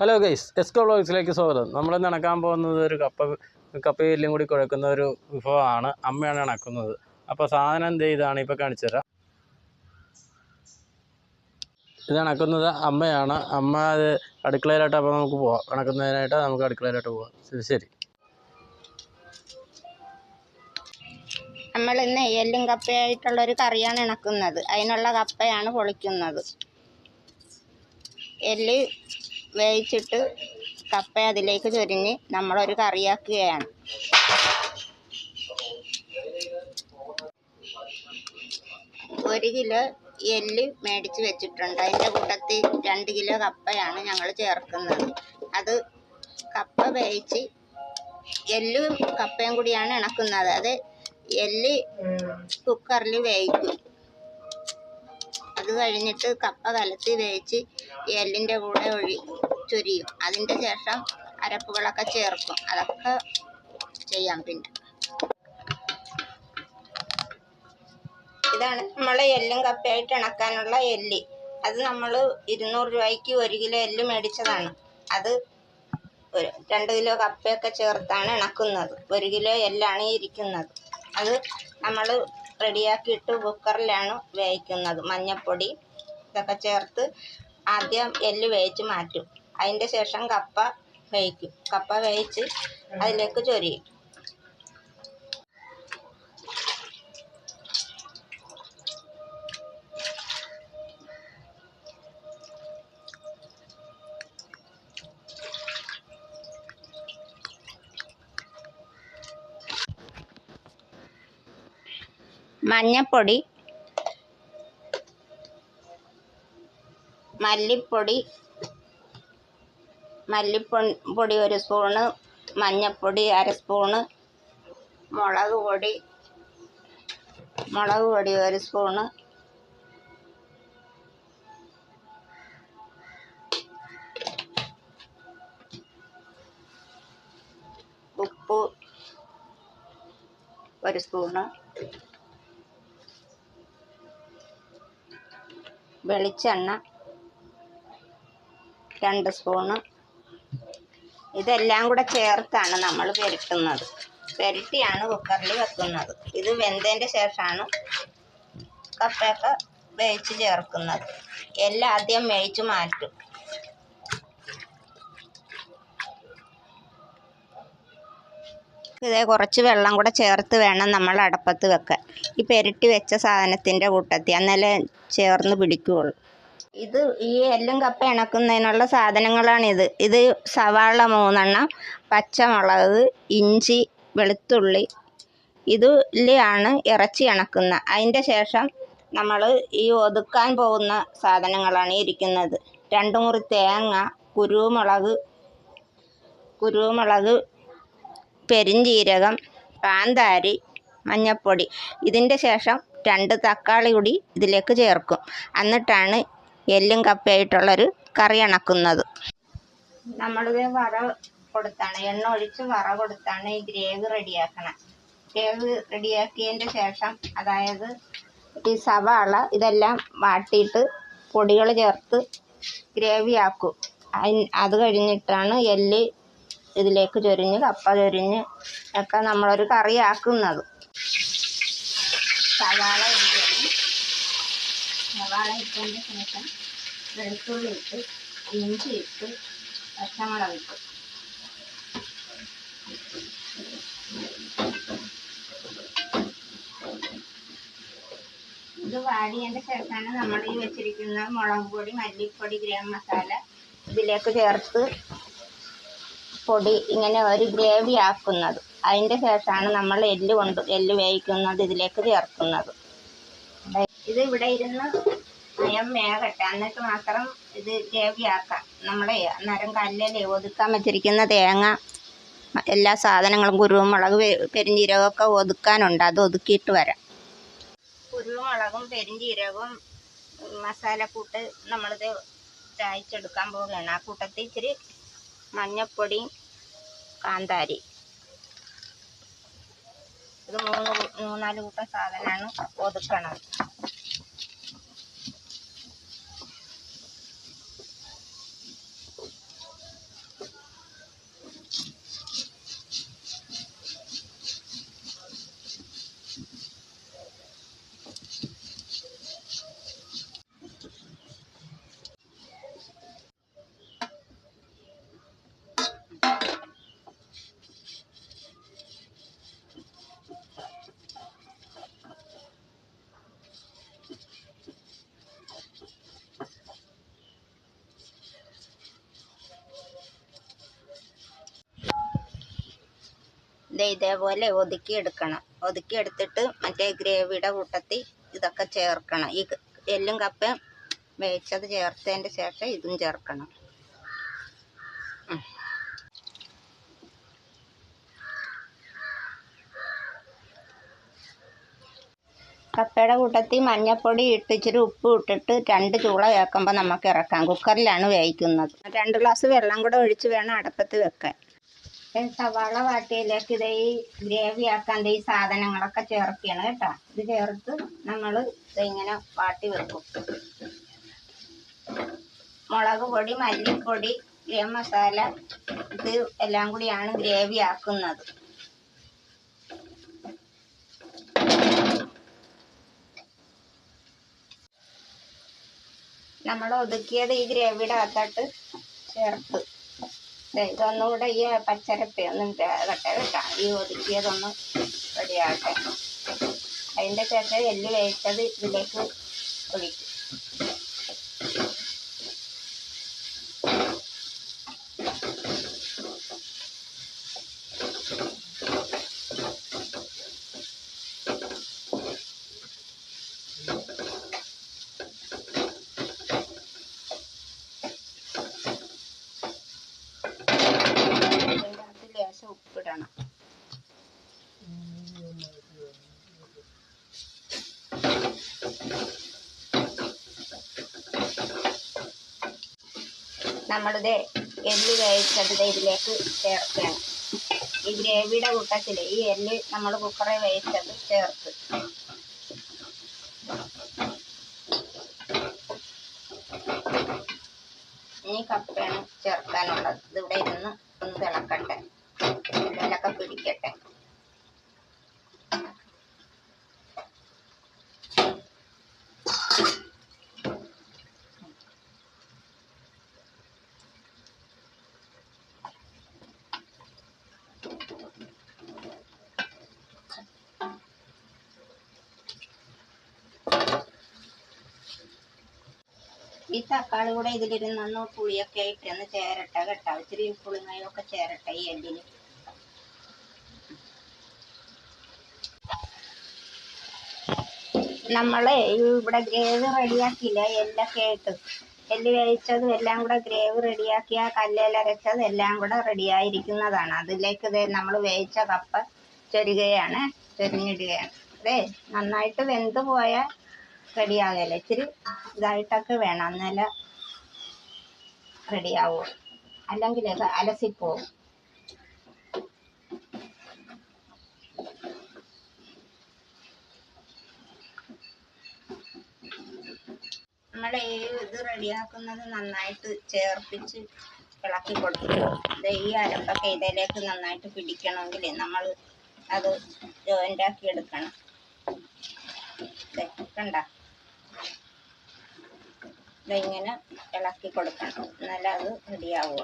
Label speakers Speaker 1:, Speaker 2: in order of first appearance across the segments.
Speaker 1: Hello guys എസ്കോ ബ്ലോഗ്സിലേക്ക് സ്വാഗതം. നമ്മൾ നടക്കാൻ പോകുന്നത് ഒരു കപ്പ കപ്പയിലും കൂടി കുഴക്കുന്ന ഒരു വിഭവമാണ്. അമ്മയാണ് ഇണക്കുന്നത്. അപ്പോൾ സാധനം എന്ത് ഇതാണ് ഇപ്പോൾ കാണിച്ചു തരാം. ഇത് ഇണക്കുന്നത് അമ്മയാണ്. അമ്മ അത് അടുക്കളയിലോട്ട് അപ്പോൾ നമുക്ക് പോവാം. ഇണക്കുന്നതിനായിട്ട് നമുക്ക് അടുക്കളയിലോട്ട് പോവാം. ശരി.
Speaker 2: നമ്മൾ ഇന്ന് എല്ലും കപ്പയായിട്ടുള്ള ഒരു കറിയാണ് ഇണക്കുന്നത്. അതിനുള്ള കപ്പയാണ് പൊളിക്കുന്നത്. എല്ല് വേവിച്ചിട്ട് കപ്പ അതിലേക്ക് ചൊരിഞ്ഞ് നമ്മളൊരു കറിയാക്കുകയാണ്. ഒരു കിലോ എല്ല് മേടിച്ച് വെച്ചിട്ടുണ്ട്. അതിന്റെ കൂട്ടത്തിൽ രണ്ട് കിലോ കപ്പയാണ് ഞങ്ങൾ ചേർക്കുന്നത്. അത് കപ്പ വേവിച്ച് എല്ലും കപ്പയും കൂടിയാണ് ഇണക്കുന്നത്. അത് എല്ല് കുക്കറിൽ വേവിക്കും. അത് കഴിഞ്ഞിട്ട് കപ്പ കലത്തി വേവിച്ച് എല്ലിന്റെ കൂടെ ഒഴി ചൊരിയും. അതിന്റെ ശേഷം അരപ്പുകളൊക്കെ ചേർക്കും. അതൊക്കെ ചെയ്യാം പിന്നെ. ഇതാണ് നമ്മളെ എല്ലും കപ്പയായിട്ട് ഇണക്കാനുള്ള എല്ല്. അത് നമ്മൾ ഇരുന്നൂറ് രൂപയ്ക്ക് ഒരു കിലോ എല്ല് മേടിച്ചതാണ്. അത് ഒരു രണ്ട് കിലോ കപ്പയൊക്കെ ചേർത്താണ് ഇണക്കുന്നത്. ഒരു കിലോ എല്ലാണ് ഇരിക്കുന്നത്. അത് നമ്മൾ റെഡിയാക്കിയിട്ട് കുക്കറിലാണ് വേവിക്കുന്നത്. മഞ്ഞൾപ്പൊടി ഇതൊക്കെ ചേർത്ത് ആദ്യം എല്ല് വേവിച്ച് മാറ്റും. അതിന്റെ ശേഷം കപ്പ വേവിക്കും. കപ്പ വേവിച്ച് അതിലേക്ക് ചൊരിയും. മഞ്ഞപ്പൊടി മല്ലിപ്പൊടി മല്ലിപ്പൊ പൊടി ഒരു സ്പൂണ് മഞ്ഞപ്പൊടി അര സ്പൂണ് മുളക് പൊടി മുളക് പൊടി ഒരു സ്പൂണ് ഉപ്പ് ഒരു സ്പൂണ് വെളിച്ചെണ്ണ രണ്ട് സ്പൂണ് ഇതെല്ലാം കൂടെ ചേർത്താണ് നമ്മൾ പുരട്ടുന്നത്. പുരട്ടിയാണ് കുക്കറിൽ വെക്കുന്നത്. ഇത് വെന്തതിന്റെ ശേഷമാണ് കപ്പയൊക്കെ വേവിച്ച് ചേർക്കുന്നത്. എല്ലാം ആദ്യം വേവിച്ച് മാറ്റും. ഇതേ കുറച്ച് വെള്ളം കൂടെ ചേർത്ത് വേണം നമ്മൾ അടപ്പത്ത് വെക്കാൻ. ഈ പെരട്ടി വെച്ച സാധനത്തിന്റെ കൂട്ടത്തിൽ അന്നേരം ചേർന്ന് പിടിക്കുകയുള്ളൂ. ഇത് ഈ എല്ലും കപ്പ ഇണക്കുന്നതിനുള്ള സാധനങ്ങളാണിത്. ഇത് സവാള മൂന്നെണ്ണം പച്ചമുളക് ഇഞ്ചി വെളുത്തുള്ളി. ഇതിലാണ് ഇറച്ചി ഇണക്കുന്ന. അതിന്റെ ശേഷം നമ്മൾ ഈ ഒതുക്കാൻ പോകുന്ന സാധനങ്ങളാണ് ഇരിക്കുന്നത്. രണ്ടു മുറി തേങ്ങ കുരുമുളക് കുരുമുളക് പെരിഞ്ചീരകം കാന്താരി മഞ്ഞൾപ്പൊടി ഇതിന്റെ ശേഷം രണ്ട് തക്കാളി കൂടി ഇതിലേക്ക് ചേർക്കും. എന്നിട്ടാണ് എല്ലും കപ്പയായിട്ടുള്ളൊരു കറി ഇണക്കുന്നത് നമ്മളിത് വറ കൊടുത്താണ്. എണ്ണ ഒഴിച്ച് വറ കൊടുത്താണ് ഈ ഗ്രേവി റെഡിയാക്കണം. ഗ്രേവി റെഡിയാക്കിയതിന്റെ ശേഷം അതായത് ഈ സവാള ഇതെല്ലാം വാട്ടിയിട്ട് പൊടികൾ ചേർത്ത് ഗ്രേവി ആക്കും. അത് കഴിഞ്ഞിട്ടാണ് എല്ല് ഇതിലേക്ക് ചൊരിഞ്ഞ് കപ്പ ചൊരിഞ്ഞ് ഒക്കെ നമ്മളൊരു കറി ആക്കുന്നത്. സവാള സവാള ഇട്ടതിന് ശേഷം വെളുത്തുള്ളി ഇട്ട് ഇഞ്ചി ഇട്ട് പച്ചമുളക് ഇട്ടു. ഇത് വാടിയതിന്റെ ശേഷമാണ് നമ്മൾ ഈ വെച്ചിരിക്കുന്ന മുളക് പൊടി മല്ലിപ്പൊടി ഗ്രാം മസാല ഇതിലേക്ക് ചേർത്ത് പൊടി ഇങ്ങനെ ഒരു ഗ്രേവി ആക്കുന്നത്. അതിന്റെ ശേഷമാണ് നമ്മൾ എല്ല് കൊണ്ട് എല്ല് വേവിക്കുന്നത് ഇതിലേക്ക് ചേർക്കുന്നത്. ഇത് ഇവിടെ ഇരുന്ന് നയം വേകട്ടെ എന്നിട്ട് മാത്രം ഇത് ഗ്രേവിയാക്കാം. നമ്മളെ അന്നേരം കല്ലല്ലേ ഒതുക്കാൻ വെച്ചിരിക്കുന്ന തേങ്ങ എല്ലാ സാധനങ്ങളും കുരുമുളക് പെരിഞ്ചീരകമൊക്കെ ഒതുക്കാനുണ്ട്. അത് ഒതുക്കിയിട്ട് വരാം. കുരുമുളകും പെരിഞ്ചീരകവും മസാലക്കൂട്ട് നമ്മളിത് ചായച്ചെടുക്കാൻ പോവുകയാണ്. ആ കൂട്ടത്തിൽ ഇച്ചിരി മഞ്ഞപ്പൊടിയും കാന്താരി. ഇത് മൂന്ന് മൂന്നാൽ കൂട്ടം സാധനമാണ് ഒതുക്കണത്. ദേ ഇതേപോലെ ഒതുക്കി എടുത്തിട്ട് മറ്റേ ഗ്രേവിയുടെ കൂട്ടത്തിൽ ഇതൊക്കെ ചേർക്കണം. ഈ എല്ലും കപ്പയും വേവിച്ചത് ചേർത്തതിന്റെ ശേഷം ഇതും ചേർക്കണം. കപ്പയുടെ കൂട്ടത്തിൽ മഞ്ഞൾപ്പൊടി ഇട്ട് ഇച്ചിരി ഉപ്പ് ഇട്ടിട്ട് രണ്ട് ചൂള വേക്കുമ്പോൾ നമുക്ക് ഇറക്കാം. കുക്കറിലാണ് വേവിക്കുന്നത്. രണ്ട് ഗ്ലാസ് വെള്ളം കൂടെ ഒഴിച്ച് വേണം അടുപ്പത്ത് വെക്കാൻ. സവാള വാട്ടിയതിലേക്ക് ഇത് ഈ ഗ്രേവി ആക്കാണ്ട് ഈ സാധനങ്ങളൊക്കെ ചേർക്കുകയാണ് കേട്ടോ. ഇത് ചേർത്ത് നമ്മൾ ഇതിങ്ങനെ വാട്ടി വെക്കും. മുളക് പൊടി മല്ലിപ്പൊടി ഗരം മസാല ഇത് എല്ലാം കൂടിയാണ് ഗ്രേവി ആക്കുന്നത്. നമ്മൾ ഒതുക്കിയത് ഈ ഗ്രേവിയുടെ അകത്തോട്ട് ചേർത്ത്. ഇതൊന്നുകൂടെ ഈ പച്ചരപ്പി ഒന്നും വേകട്ടെ കേട്ടോ. ഈ ഒതുക്കിയതൊന്ന് റെഡിയാകട്ടെ അതിന്റെ ശേഷം എല്ല് വേവിച്ചത് ഇതിലേക്ക് ഒഴിക്കും. നമ്മളിത് എല്ല് വേവിച്ചത് ഇതിലേക്ക് ചേർക്കുകയാണ്. ഈ ഗ്രേവിയുടെ കൂട്ടത്തിൽ ഈ എല്ല് നമ്മൾ കുക്കറിൽ വേവിച്ചത് ചേർത്ത്. ഇനി കപ്പയാണ് ചേർക്കാനുള്ളത്. ഇതിവിടെ ഇരുന്ന് ഒന്ന് തിളക്കട്ടെ. എല്ലിലൊക്കെ പിടിക്കട്ടെ. ഈ തക്കാളി കൂടെ ഇതിലിരുന്ന് ഇതിലിരുന്നൊന്ന് പുളിയൊക്കെ ആയിട്ട് ഒന്ന് ചേരട്ടെ കേട്ടോ. ഇച്ചിരി പുളിങ്ങയൊക്കെ ചേരട്ടെ ഈ എല്ലിന്. നമ്മൾ ഇവിടെ ഗ്രേവി റെഡിയാക്കിയില്ല? എല്ലൊക്കെ ആയിട്ട് എല്ല് വേവിച്ചതും എല്ലാം കൂടെ ഗ്രേവി റെഡിയാക്കിയ കല്ലേലരച്ചത് എല്ലാം കൂടെ റെഡിയായിരിക്കുന്നതാണ്. അതിലേക്ക് നമ്മൾ വേവിച്ച കപ്പ ചൊരുകയാണ് ചൊരിഞ്ഞിടുകയാണ്. അതെ നന്നായിട്ട് വെന്ത് പോയാൽ റെഡിയാകല ഇച്ചിരി ഇതായിട്ടൊക്കെ വേണം. എന്നാലേ റെഡിയാവൂ അല്ലെങ്കിൽ ഇത് അലസിപ്പോവും. നമ്മൾ ഈ ഇത് റെഡിയാക്കുന്നത് നന്നായിട്ട് ചേർപ്പിച്ച് ഇളക്കി കൊടുക്കും ഈ അരപ്പൊക്കെ ഇതിലേക്ക് നന്നായിട്ട് പിടിക്കണമെങ്കിൽ നമ്മൾ അത് ജോയിന്റാക്കി എടുക്കണം. കണ്ട? ഇതിങ്ങനെ ഇളക്കി കൊടുക്കണം. എന്നാലേ അത് റെഡിയാവുക.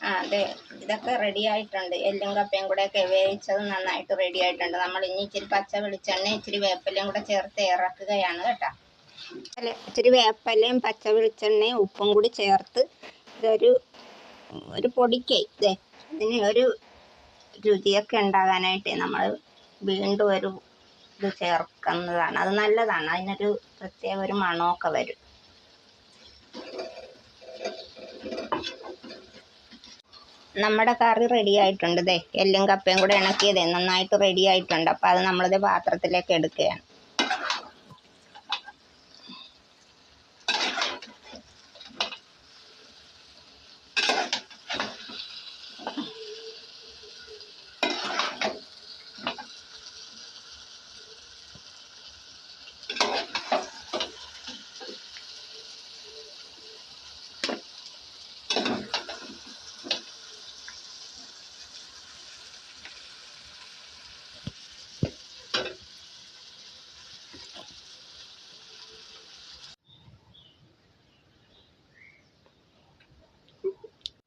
Speaker 2: ആ അതെ. ഇതൊക്കെ റെഡി ആയിട്ടുണ്ട്. എല്ലും കപ്പയും കൂടെ ഒക്കെ വേവിച്ചത് നന്നായിട്ട് റെഡി ആയിട്ടുണ്ട്. നമ്മൾ ഇനി ഇച്ചിരി പച്ച വെളിച്ചെണ്ണ ഇച്ചിരി വേപ്പിലയും കൂടെ ചേർത്ത് ഇറക്കുകയാണ് കേട്ടോ. അല്ല? ഇച്ചിരി വേപ്പിലയും പച്ച വെളിച്ചെണ്ണയും ഉപ്പും കൂടി ചേർത്ത് ഇതൊരു ഒരു പൊടിക്കായി ഇതേ ഇതിന് ഒരു രുചിയൊക്കെ ഉണ്ടാകാനായിട്ട് നമ്മൾ വീണ്ടും ഒരു ഇത് ചേർക്കുന്നതാണ്. അത് നല്ലതാണ്. അതിനൊരു പ്രത്യേക ഒരു മണമൊക്കെ വരും. നമ്മുടെ കറി റെഡി ആയിട്ടുണ്ട് ദേ. എല്ലും കപ്പയും കൂടെ ഇണക്കിയതേ. നന്നായിട്ട് റെഡി ആയിട്ടുണ്ട്. അപ്പോൾ അത് നമ്മളിത് പാത്രത്തിലേക്ക് എടുക്കുകയാണ്.